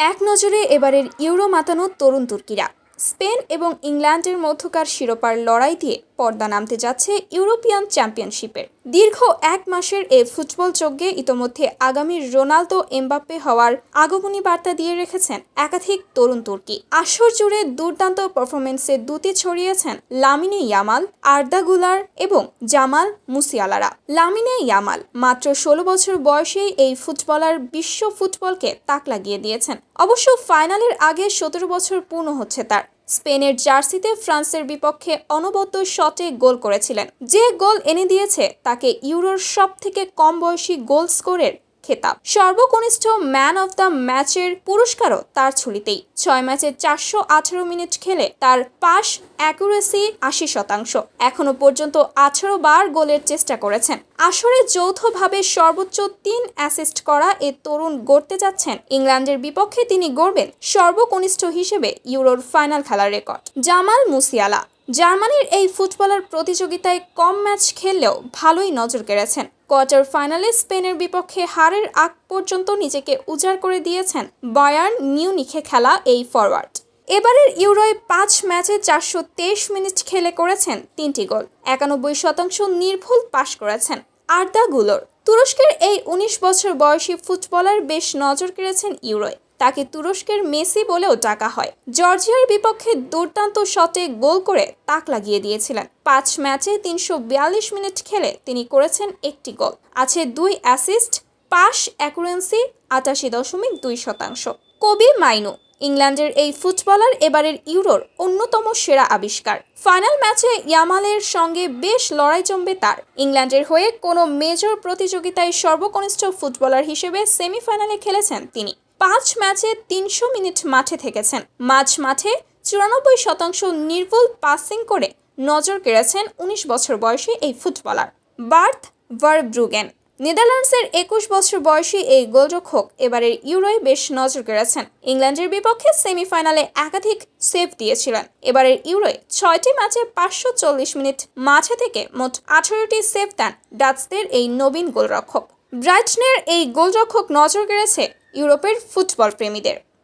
এক নজরে এবারের ইউরো মাতানো তরুণ তুর্কিরা। স্পেন এবং ইংল্যান্ডের মধ্যকার শিরোপার লড়াই দিয়ে পর্দা নামতে যাচ্ছে ইউরোপিয়ান চ্যাম্পিয়নশিপের। দীর্ঘ এক মাসের এ ফুটবল যজ্ঞে ইতোমধ্যে আগামী রোনালদো, এমবাপ্পে হওয়ার আগমনী বার্তা দিয়ে রেখেছেন একাধিক তরুণ তুর্কি। আসর জুড়ে দুর্দান্ত পারফরমেন্সে দুটি ছড়িয়েছেন লামিনে ইয়ামাল, আর্দা গুলার এবং জামাল মুসিয়ালারা। লামিনে ইয়ামাল মাত্র ষোলো বছর বয়সেই এই ফুটবলার বিশ্ব ফুটবলকে তাক লাগিয়ে দিয়েছেন। অবশ্য ফাইনালের আগে সতেরো বছর পূর্ণ হচ্ছে তার। স্পেনের জার্সিতে ফ্রান্সের বিপক্ষে অনবদ্য শটে গোল করেছিলেন। যে গোল এনে দিয়েছে, তাকে ইউরোর সব থেকে কম বয়সী গোল স্কোরের খেতাব। সর্বকনিষ্ঠ ম্যান অফ দ্য ম্যাচের পুরস্কারও তার ঝুলিতেই ছয় ম্যাচে চারশো আঠারো মিনিট খেলে তার পাস অ্যাকুরেসি আশি শতাংশ। এখনও পর্যন্ত আঠারো বার গোলের চেষ্টা করেছেন। আসরে যৌথভাবে সর্বোচ্চ তিন অ্যাসিস্ট করা এ তরুণ গড়তে যাচ্ছেন। ইংল্যান্ডের বিপক্ষে তিনি গড়বেন সর্বকনিষ্ঠ হিসেবে ইউরোর ফাইনাল খেলার রেকর্ড। জামাল মুসিয়ালা জার্মানির এই ফুটবলার প্রতিযোগিতায় কম ম্যাচ খেললেও ভালোই নজর কেড়েছেন। কোয়ার্টার ফাইনালে স্পেনের বিপক্ষে হারের আগ পর্যন্ত নিজেকে উজাড় করে দিয়েছেন বায়ার্ন মিউনিখে খেলা এই ফরওয়ার্ড। এবারের ইউরোয় পাঁচ ম্যাচে চারশো তেইশ মিনিট খেলে করেছেন তিনটি গোল। একানব্বই শতাংশ নির্ভুল পাশ করেছেন আর্দা গুলোর। তুরস্কের এই উনিশ বছর বয়সী ফুটবলার বেশ নজর কেড়েছেন ইউরোয়। তাকে তুরস্কের মেসি বলেও ডাকা হয়। জর্জিয়ার বিপক্ষে দুর্দান্ত শটে গোল করে তাক লাগিয়ে দিয়েছিলেন। পাঁচ ম্যাচে তিনশো বিয়াল্লিশ মিনিট খেলে তিনি করেছেন একটি গোল। আছে দুই অ্যাসিস্ট পাস অ্যাকুরেন্সি, আটাশি দশমিক দুই শতাংশ। কবি মাইনু ইংল্যান্ডের এই ফুটবলার এবারের ইউরোর অন্যতম সেরা আবিষ্কার। ফাইনাল ম্যাচে ইয়ামালের সঙ্গে বেশ লড়াই জমবে তার। ইংল্যান্ডের হয়ে কোনো মেজর প্রতিযোগিতায় সর্বকনিষ্ঠ ফুটবলার হিসেবে সেমিফাইনালে খেলেছেন তিনি। পাঁচ ম্যাচে তিনশো মিনিট মাঠে থেকেছেন। মাঝ মাঠে চুরানব্বই শতাংশ নির্ভুল পাসিং করে নজর কেড়েছেন উনিশ বছর বয়সী এই ফুটবলার। Birth Verbruggen. নেদারল্যান্ডসের একুশ বছর বয়সী এই গোলরক্ষক এবারের ইউরোয় বেশ নজর কেড়েছেন। ইংল্যান্ডের বিপক্ষে সেমিফাইনালে একাধিক সেভ দিয়েছিলেন। এবারের ইউরোয় ছয়টি ম্যাচে পাঁচশো চল্লিশ মিনিট মাঠে থেকে মোট আঠারোটি সেভ দেন ডাচদের এই নবীন গোলরক্ষক। ব্রাইটনের এই গোলরক্ষক নজর কেড়েছে ইউরোপের ফুটবল প্রেমীদের